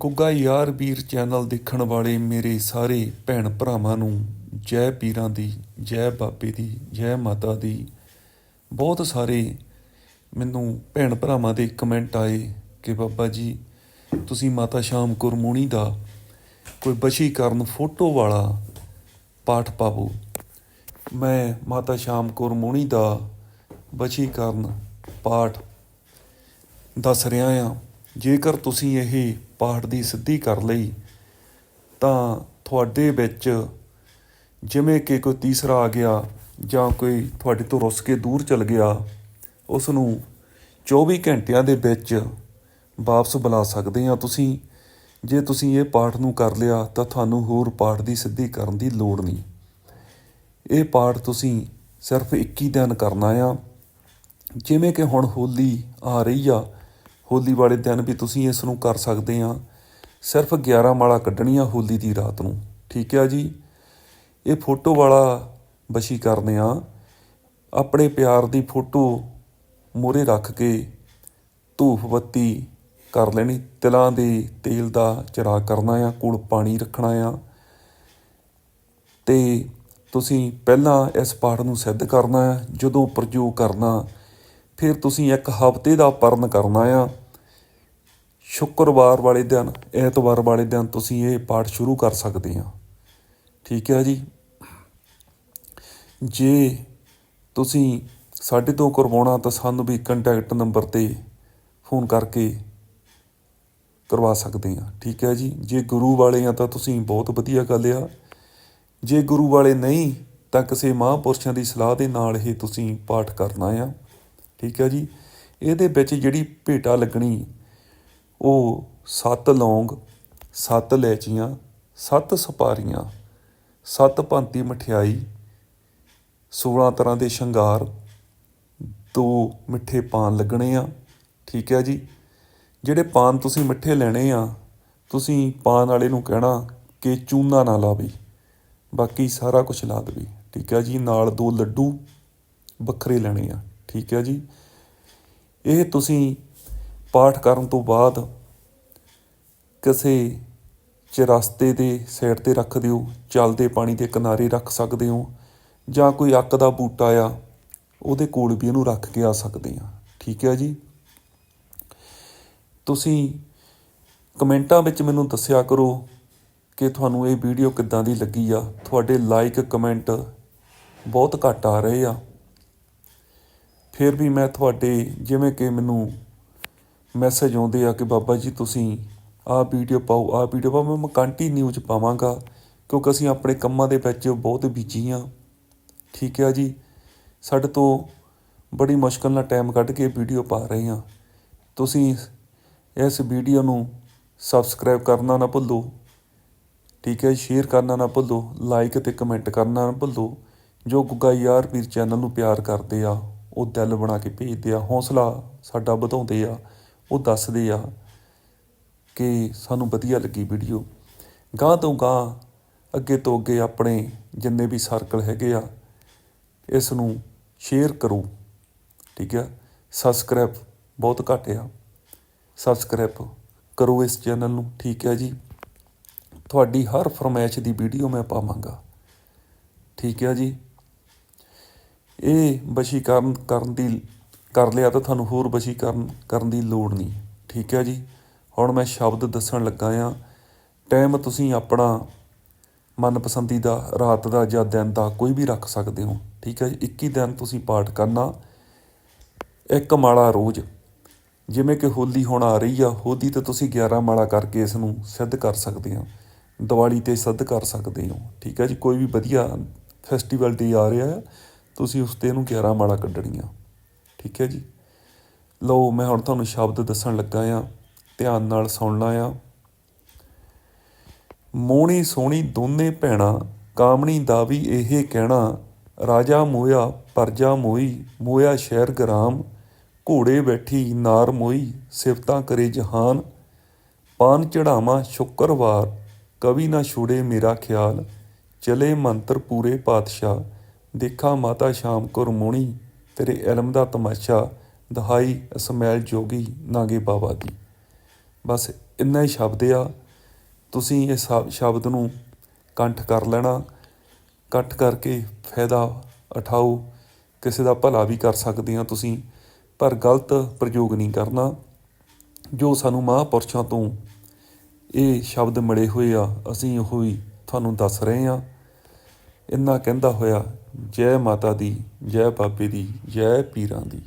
ਗੁੱਗਾ ਯਾਰ ਵੀਰ ਚੈਨਲ ਦੇਖਣ ਵਾਲੇ ਮੇਰੇ ਸਾਰੇ ਭੈਣ ਭਰਾਵਾਂ ਨੂੰ ਜੈ ਪੀਰਾਂ ਦੀ, ਜੈ ਬਾਬੇ ਦੀ, ਜੈ ਮਾਤਾ ਦੀ ਬਹੁਤ ਸਾਰੇ ਮੈਨੂੰ ਭੈਣ ਭਰਾਵਾਂ ਦੇ ਕਮੈਂਟ ਆਏ ਕਿ ਬਾਬਾ ਜੀ, ਤੁਸੀਂ ਮਾਤਾ ਸ਼ਾਮ ਗੁਰਮੁਣੀ ਦਾ ਕੋਈ ਬਸ਼ੀਕਰਨ ਫੋਟੋ ਵਾਲਾ ਪਾਠ ਪਾਵੋ। ਮੈਂ ਮਾਤਾ ਸ਼ਾਮ ਗੁਰਮੁਣੀ ਦਾ ਬਸ਼ੀਕਰਨ ਪਾਠ ਦੱਸ ਰਿਹਾ ਹਾਂ। ਜੇਕਰ ਤੁਸੀਂ ਇਹ ਪਾਠ ਦੀ ਸਿੱਧੀ ਕਰ ਲਈ, ਤਾਂ ਤੁਹਾਡੇ ਵਿੱਚ ਜਿਵੇਂ ਕਿ ਕੋਈ ਤੀਸਰਾ ਆ ਗਿਆ ਜਾਂ ਕੋਈ ਤੁਹਾਡੇ ਤੋਂ ਰੁੱਸ ਕੇ ਦੂਰ ਚਲ ਗਿਆ ਉਸ ਨੂੰ 24 ਘੰਟਿਆਂ ਦੇ ਵਿੱਚ ਵਾਪਸ ਬੁਲਾ ਸਕਦੇ ਆ ਤੁਸੀਂ। ਜੇ ਤੁਸੀਂ ਇਹ ਪਾਠ ਨੂੰ ਕਰ ਲਿਆ, ਤਾਂ ਤੁਹਾਨੂੰ ਹੋਰ ਪਾਠ ਦੀ ਸਿੱਧੀ ਕਰਨ ਦੀ ਲੋੜ ਨਹੀਂ। ਇਹ ਪਾਠ ਤੁਸੀਂ ਸਿਰਫ 21 ਦਿਨ ਕਰਨਾ ਆ। ਜਿਵੇਂ ਕਿ ਹੁਣ ਹੋਲੀ ਆ ਰਹੀ ਆ ਹੋਲੀ ਵਾਲੇ ਦਿਨ ਵੀ ਤੁਸੀਂ ਇਸ ਨੂੰ ਕਰ ਸਕਦੇ ਆ। ਸਿਰਫ 11 ਮਾਲਾ ਕੱਢਣੀਆਂ ਹੋਲੀ ਦੀ ਰਾਤ ਨੂੰ। ਠੀਕ ਆ ਜੀ? ਇਹ ਫੋਟੋ ਵਾਲਾ ਬਸ਼ੀ ਕਰਨੇ ਆ। ਆਪਣੇ ਪਿਆਰ ਦੀ ਫੋਟੋ ਮੂਹਰੇ ਰੱਖ ਕੇ ਧੂਫ ਬੱਤੀ ਕਰ ਲੈਣੀ। ਤਿਲਾਂ ਦੇ ਤੇਲ ਦਾ ਚਿਰਾਗ ਕਰਨਾ ਆ, ਕੋਲ ਪਾਣੀ ਰੱਖਣਾ ਆ। ਤੇ ਤੁਸੀਂ ਪਹਿਲਾਂ ਇਸ ਪਾਠ ਨੂੰ ਸਿੱਧ ਕਰਨਾ ਹੈ ਜਦੋਂ ਪ੍ਰਯੋਗ ਕਰਨਾ, ਫਿਰ ਤੁਸੀਂ ਇੱਕ ਹਫ਼ਤੇ ਦਾ ਪਰਨ ਕਰਨਾ ਆ। ਸ਼ੁੱਕਰਵਾਰ ਵਾਲੇ ਦਿਨ, ਐਤਵਾਰ ਵਾਲੇ ਦਿਨ ਤੁਸੀਂ ਇਹ ਪਾਠ ਸ਼ੁਰੂ ਕਰ ਸਕਦੇ ਆ ਠੀਕ ਹੈ ਜੀ? ਜੇ ਤੁਸੀਂ ਸਾਡੇ ਤੋਂ ਕਰਵਾਉਣਾ ਤਾਂ ਸਾਨੂੰ ਵੀ ਕੰਟੈਕਟ ਨੰਬਰ ਤੇ ਫੋਨ ਕਰਕੇ ਕਰਵਾ ਸਕਦੇ ਆ ਠੀਕ ਹੈ ਜੀ? ਜੇ ਗੁਰੂ ਵਾਲੇ ਆ ਤਾਂ ਤੁਸੀਂ ਬਹੁਤ ਵਧੀਆ ਗੱਲ ਆ। ਜੇ ਗੁਰੂ ਵਾਲੇ ਨਹੀਂ, ਤਾਂ ਕਿਸੇ ਮਹਾਂਪੁਰਸ਼ਾਂ ਦੀ ਸਲਾਹ ਦੇ ਨਾਲ ਹੀ ਤੁਸੀਂ ਪਾਠ ਕਰਨਾ ਆ। ਠੀਕ ਹੈ ਜੀ? ਇਹਦੇ ਵਿੱਚ ਜਿਹੜੀ ਭੇਟਾ ਲੱਗਣੀ ਉਹ ਸੱਤ ਲੌਂਗ, ਸੱਤ ਲੈਚੀਆਂ, ਸੱਤ ਸੁਪਾਰੀਆਂ, ਸੱਤ ਭਾਂਤੀ ਮਠਿਆਈ 16 ਤਰ੍ਹਾਂ ਦੇ ਸ਼ਿੰਗਾਰ, ਦੋ ਮਿੱਠੇ ਪਾਨ ਲੱਗਣੇ ਆ। ਠੀਕ ਹੈ ਜੀ? ਜਿਹੜੇ ਪਾਨ ਤੁਸੀਂ ਮਿੱਠੇ ਲੈਣੇ ਆ, ਤੁਸੀਂ ਪਾਨ ਵਾਲੇ ਨੂੰ ਕਹਿਣਾ ਕਿ ਚੂਨਾ ਨਾ ਲਾਵੇ, ਬਾਕੀ ਸਾਰਾ ਕੁਝ ਲਾ ਦੇਵੇ। ਠੀਕ ਹੈ ਜੀ? ਨਾਲ ਦੋ ਲੱਡੂ ਵੱਖਰੇ ਲੈਣੇ ਆ। ਠੀਕ ਹੈ ਜੀ? ਇਹ ਤੁਸੀਂ ਪਾਠ ਕਰਨ ਤੋਂ ਬਾਅਦ ਕਿਸੇ ਚਰਸਤੇ ਦੇ ਸਾਈਡ ਤੇ ਰੱਖ ਦਿਓ ਚੱਲਦੇ ਪਾਣੀ ਦੇ ਕਿਨਾਰੇ ਰੱਖ ਸਕਦੇ ਹੋ ਜਾਂ ਕੋਈ ਅੱਕ ਦਾ ਬੂਟਾ ਆ, ਉਹਦੇ ਕੋਲ ਵੀ ਇਹਨੂੰ ਰੱਖ ਕੇ ਆ ਸਕਦੇ ਆ ਠੀਕ ਹੈ ਜੀ? ਤੁਸੀਂ ਕਮੈਂਟਾਂ ਵਿੱਚ ਮੈਨੂੰ ਦੱਸਿਆ ਕਰੋ ਕਿ ਤੁਹਾਨੂੰ ਇਹ ਵੀਡੀਓ ਕਿੱਦਾਂ ਦੀ ਲੱਗੀ ਆ। ਤੁਹਾਡੇ ਲਾਈਕ ਕਮੈਂਟ ਬਹੁਤ ਘੱਟ ਆ ਰਹੇ ਆ। ਫਿਰ ਵੀ ਮੈਂ ਤੁਹਾਡੇ, ਜਿਵੇਂ ਕਿ ਮੈਨੂੰ ਮੈਸੇਜ ਆਉਂਦੇ ਆ ਕਿ ਬਾਬਾ ਜੀ ਤੁਸੀਂ ਆਹ ਵੀਡੀਓ ਪਾਓ, ਆਹ ਵੀਡੀਓ ਪਾਓ, ਮੈਂ ਕੰਟੀਨਿਊ ਚ ਪਾਵਾਂਗਾ, ਕਿਉਂਕਿ ਅਸੀਂ ਆਪਣੇ ਕੰਮਾਂ ਦੇ ਵਿੱਚ ਬਹੁਤ ਬਿਜ਼ੀ ਆ ਠੀਕ ਹੈ ਜੀ? ਸਾਡੇ ਤੋਂ ਬੜੀ ਮੁਸ਼ਕਲ ਨਾਲ ਟਾਈਮ ਕੱਢ ਕੇ ਵੀਡੀਓ ਪਾ ਰਹੇ ਹਾਂ। ਤੁਸੀਂ ਇਸ ਵੀਡੀਓ ਨੂੰ ਸਬਸਕ੍ਰਾਈਬ ਕਰਨਾ ਨਾ ਭੁੱਲੋ। ਠੀਕ ਹੈ ਸ਼ੇਅਰ ਕਰਨਾ ਨਾ ਭੁੱਲੋ ਲਾਈਕ ਤੇ ਕਮੈਂਟ ਕਰਨਾ ਨਾ ਭੁੱਲੋ, ਜੋ ਗੁੱਗਾ ਯਾਰ ਵੀਰ ਚੈਨਲ ਨੂੰ ਪਿਆਰ ਕਰਦੇ ਆ, ਉਹ ਦਿਲ ਬਣਾ ਕੇ ਭੇਜਦੇ ਆ। ਹੌਸਲਾ ਸਾਡਾ ਵਧਾਉਂਦੇ ਆ। ਉਹ ਦੱਸਦੇ ਆ ਕਿ ਸਾਨੂੰ ਵਧੀਆ ਲੱਗੀ ਵੀਡੀਓ ਗਾਂ ਤੋਂ ਗਾਂ ਅੱਗੇ ਤੋਂ ਅੱਗੇ ਆਪਣੇ ਜਿੰਨੇ ਵੀ ਸਰਕਲ ਹੈਗੇ ਆ, ਇਸ ਨੂੰ ਸ਼ੇਅਰ ਕਰੋ। ਠੀਕ ਆ? ਸਬਸਕ੍ਰਾਈਬ ਬਹੁਤ ਘੱਟ ਆ। ਸਬਸਕ੍ਰਾਈਬ ਕਰੋ ਇਸ ਚੈਨਲ ਨੂੰ, ਠੀਕ ਹੈ ਜੀ? ਤੁਹਾਡੀ ਹਰ ਫਰਮਾਇਸ਼ ਦੀ ਵੀਡੀਓ ਮੈਂ ਪਾਵਾਂਗਾ। ਠੀਕ ਹੈ ਜੀ? ਇਹ ਵਸ਼ੀਕਰਨ ਕਰਨ ਦੀ ਕਰ ਲਿਆ ਤਾਂ ਤੁਹਾਨੂੰ ਹੋਰ ਵਸ਼ੀਕਰਨ ਕਰਨ ਦੀ ਲੋੜ ਨਹੀਂ। ਠੀਕ ਹੈ ਜੀ? ਹੁਣ ਮੈਂ ਸ਼ਬਦ ਦੱਸਣ ਲੱਗਾ ਆ ਟਾਈਮ ਤੁਸੀਂ ਆਪਣਾ ਮਨਪਸੰਦੀਦਾ ਰਾਤ ਦਾ ਜਾਂ ਦਿਨ ਦਾ ਕੋਈ ਵੀ ਰੱਖ ਸਕਦੇ ਹੋ। ਠੀਕ ਹੈ ਜੀ? 21 ਦਿਨ ਤੁਸੀਂ ਪਾਠ ਕਰਨਾ। ਇੱਕ ਮਾਲਾ ਰੋਜ਼। ਜਿਵੇਂ ਕਿ ਹੋਲੀ ਹੁਣ ਆ ਰਹੀ ਆ, ਹੋਲੀ ਤੇ ਤੁਸੀਂ 11 ਮਾਲਾ ਕਰਕੇ ਇਸ ਨੂੰ ਸਿੱਧ ਕਰ ਸਕਦੇ ਹੋ। ਦੀਵਾਲੀ ਤੇ ਸਿੱਧ ਕਰ ਸਕਦੇ ਹੋ। ਠੀਕ ਹੈ ਜੀ? ਕੋਈ ਵੀ ਵਧੀਆ ਫੈਸਟੀਵਲ ਡੇ ਆ ਰਿਹਾ ਆ ਤੁਸੀਂ ਉਸ ਤੇ ਇਹਨੂੰ 11 ਮਾਲਾ ਕੱਢਣੀਆਂ। ਠੀਕ ਹੈ ਜੀ। ਲਓ, ਮੈਂ ਹੁਣ ਤੁਹਾਨੂੰ ਸ਼ਬਦ ਦੱਸਣ ਲੱਗਾ ਆ ਧਿਆਨ ਨਾਲ ਸੁਣਨਾ ਆ ਮੋਹਣੀ ਸੋਹਣੀ ਦੋਨੇ ਭੈਣਾਂ, ਕਾਮਣੀ ਦਾ ਵੀ ਇਹ ਕਹਿਣਾ, ਰਾਜਾ ਮੋਇਆ, ਪਰਜਾ ਮੋਈ, ਮੋਇਆ ਸ਼ਹਿਰ ਗ੍ਰਾਮ, ਘੋੜੇ ਬੈਠੀ ਨਾਰ ਮੋਈ, ਸਿਫਤਾਂ ਕਰੇ ਜਹਾਨ, ਪਾਨ ਚੜਾਵਾਂ ਸ਼ੁੱਕਰਵਾਰ, ਕਵੀ ਨਾ ਛੁੜੇ ਮੇਰਾ ਖਿਆਲ, ਚਲੇ ਮੰਤਰ ਪੂਰੇ ਪਾਤਸ਼ਾਹ, ਦੇਖਾ ਮਾਤਾ ਸ਼ਾਮ ਗੁਰਮੁਣੀ ਤੇਰੇ ਇਲਮ ਦਾ ਤਮਾਸ਼ਾ ਦਹਾਈ ਅਸਮੈਲ ਜੋਗੀ ਨਾਗੇ ਬਾਬਾ ਦੀ। ਬਸ ਇੰਨਾ ਹੀ ਸ਼ਬਦ ਆ, ਤੁਸੀਂ ਇਸ ਸ਼ਬਦ ਨੂੰ ਕੰਠ ਕਰ ਲੈਣਾ, ਕੰਠ ਕਰਕੇ ਫਾਇਦਾ ਉਠਾਓ, ਕਿਸੇ ਦਾ ਭਲਾ ਵੀ ਕਰ ਸਕਦੇ ਆ ਤੁਸੀਂ, ਪਰ ਗਲਤ ਪ੍ਰਯੋਗ ਨਹੀਂ ਕਰਨਾ। ਜੋ ਸਾਨੂੰ ਮਹਾਂਪੁਰਸ਼ਾਂ ਤੋਂ ਇਹ ਸ਼ਬਦ ਮਿਲੇ ਹੋਏ ਆ, ਅਸੀਂ ਉਹ ਹੀ ਤੁਹਾਨੂੰ ਦੱਸ ਰਹੇ ਆ। ਇੰਨਾ ਕਹਿੰਦਾ ਹੋਇਆ ਜੈ ਮਾਤਾ ਦੀ ਜੈ ਬਾਬੇ ਦੀ ਜੈ ਪੀਰਾਂ ਦੀ।